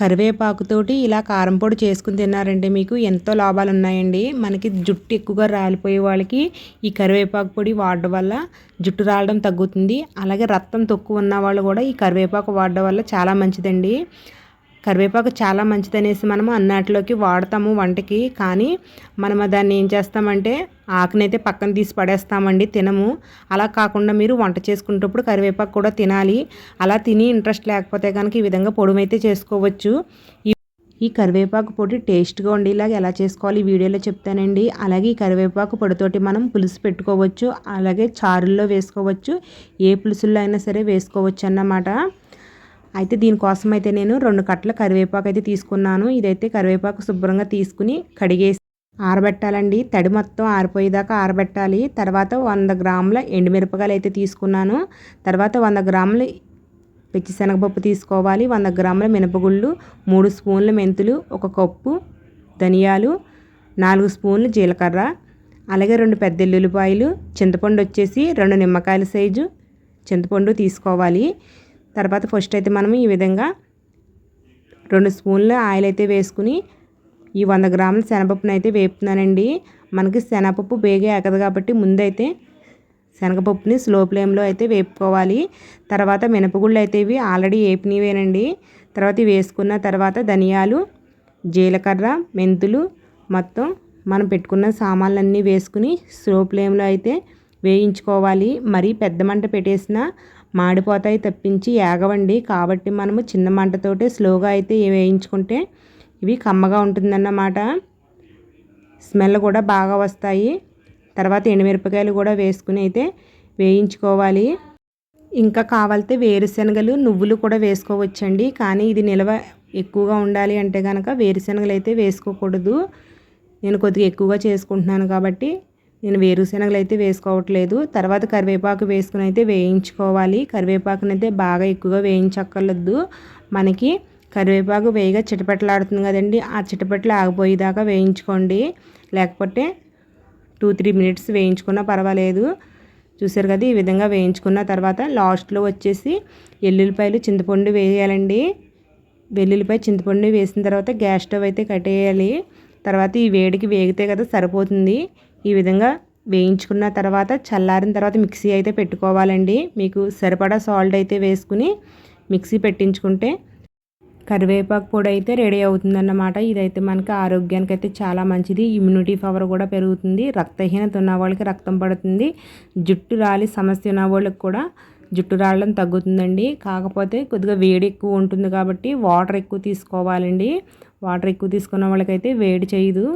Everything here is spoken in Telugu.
కరివేపాకుతోటి ఇలా కారం పొడి చేసుకుని తిన్నారంటే మీకు. ఎంతో లాభాలు ఉన్నాయండి మనకి జుట్టు ఎక్కువగా రాలిపోయే వాళ్ళకి ఈ కరివేపాకు పొడి వాడడం వల్ల జుట్టు రాలడం తగ్గుతుంది. అలాగే రక్తం తక్కువ ఉన్న వాళ్ళు కూడా ఈ కరివేపాకు వాడడం వల్ల చాలా మంచిదండి. కరివేపాకు చాలా మంచిదనేసి మనము అన్నాటిలోకి వాడతాము వంటకి. కానీ మనం దాన్ని ఏం చేస్తామంటే ఆకునైతే పక్కన తీసి పడేస్తామండి తినము. అలా కాకుండా మీరు వంట చేసుకునేటప్పుడు కరివేపాకు కూడా తినాలి. అలా తిని ఇంట్రెస్ట్ లేకపోతే కనుక ఈ విధంగా పొడుమైతే చేసుకోవచ్చు. ఈ కరివేపాకు పొడి టేస్ట్గా ఉండేలాగా ఎలా చేసుకోవాలి ఈ వీడియోలో చెప్తానండి. అలాగే ఈ కరివేపాకు పొడితోటి మనం పులుసు పెట్టుకోవచ్చు. అలాగే చారుల్లో వేసుకోవచ్చు. ఏ పులుసుల్లో అయినా సరే వేసుకోవచ్చు అన్నమాట. అయితే దీనికోసం అయితే నేను రెండు కట్టల కరివేపాకు అయితే తీసుకున్నాను. ఇదైతే కరివేపాకు శుభ్రంగా తీసుకుని కడిగేసి ఆరబెట్టాలండి. తడి మొత్తం ఆరిపోయేదాకా ఆరబెట్టాలి. తర్వాత వంద గ్రాముల ఎండుమిరపకాయలు అయితే తీసుకున్నాను. తర్వాత వంద గ్రాముల పచ్చిశనగపప్పు తీసుకోవాలి. వంద గ్రాముల మినపగుళ్ళు మూడు స్పూన్ల మెంతులు ఒక కప్పు ధనియాలు నాలుగు స్పూన్లు జీలకర్ర అలాగే రెండు పెద్ద ఎల్లుల్లిపాయలు చింతపండు వచ్చేసి రెండు నిమ్మకాయల సైజు చింతపండు తీసుకోవాలి. తర్వాత ఫస్ట్ అయితే మనం ఈ విధంగా రెండు స్పూన్లు ఆయిల్ అయితే వేసుకుని ఈ వంద గ్రాముల శనగపప్పును అయితే వేపుతున్నానండి. మనకి శనగపప్పు బేగే ఎక్కదు కాబట్టి ముందైతే శనగపప్పుని స్లో ఫ్లేమ్లో అయితే వేపుకోవాలి. తర్వాత మినపగుళ్ళు అయితే ఇవి ఆల్రెడీ వేపినవేనండి. తర్వాత వేసుకున్న తర్వాత ధనియాలు జీలకర్ర మెంతులు మొత్తం మనం పెట్టుకున్న సామాన్లన్నీ వేసుకుని స్లో ఫ్లేమ్లో అయితే వేయించుకోవాలి. మరీ పెద్ద మంట పెట్టేసిన మాడిపోతాయి తప్పించి ఏగవండి. కాబట్టి మనము చిన్న మంటతోటే స్లోగా అయితే వేయించుకుంటే ఇవి కమ్మగా ఉంటుందన్నమాట. స్మెల్ కూడా బాగా వస్తాయి. తర్వాత ఎండుమిరపకాయలు కూడా వేసుకుని అయితే వేయించుకోవాలి. ఇంకా కావాలితే వేరుశనగలు నువ్వులు కూడా వేసుకోవచ్చండి. కానీ ఇది నిల్వ ఎక్కువగా ఉండాలి అంటే కనుక వేరుశనగలు అయితే వేసుకోకూడదు. నేను కొద్దిగా ఎక్కువగా చేసుకుంటున్నాను కాబట్టి నేను వేరుశనగలు అయితే వేసుకోవట్లేదు. తర్వాత కరివేపాకు వేసుకుని అయితే వేయించుకోవాలి. కరివేపాకుని అయితే బాగా ఎక్కువగా వేయించక్కర్లేదు. మనకి కరివేపాకు వేయగా చిటపెట్టలాడుతుంది కదండి. ఆ చిటపెట్టలు ఆగిపోయేదాకా వేయించుకోండి. లేకపోతే టూ త్రీ మినిట్స్ వేయించుకున్నా పర్వాలేదు. చూసారు కదా ఈ విధంగా వేయించుకున్న తర్వాత లాస్ట్లో వచ్చేసి ఎల్లుల్లిపాయలు చింతపండు వేయాలండి. వెల్లుల్లిపాయ చింతపండు వేసిన తర్వాత గ్యాస్ స్టవ్ అయితే కట్టేయాలి. తర్వాత ఈ వేడికి వేగితే కదా సరిపోతుంది. ఈ విధంగా వేయించుకున్న తర్వాత చల్లారిన తర్వాత మిక్సీ అయితే పెట్టుకోవాలండి. మీకు సరిపడా సాల్ట్ అయితే వేసుకుని మిక్సీ పెట్టించుకుంటే కరివేపాకు పొడి అయితే రెడీ అవుతుందన్నమాట. ఇదైతే మనకి ఆరోగ్యానికి అయితే చాలా మంచిది. ఇమ్యూనిటీ పవర్ కూడా పెరుగుతుంది. రక్తహీనత ఉన్న వాళ్ళకి రక్తం పడుతుంది. జుట్టు రాలి సమస్య ఉన్న వాళ్ళకి కూడా జుట్టు రావడం తగ్గుతుందండి. కాకపోతే కొద్దిగా వేడి ఎక్కువ ఉంటుంది కాబట్టి వాటర్ ఎక్కువ తీసుకోవాలండి. వాటర్ ఎక్కువ తీసుకున్న వాళ్ళకైతే వేడి చేయదు.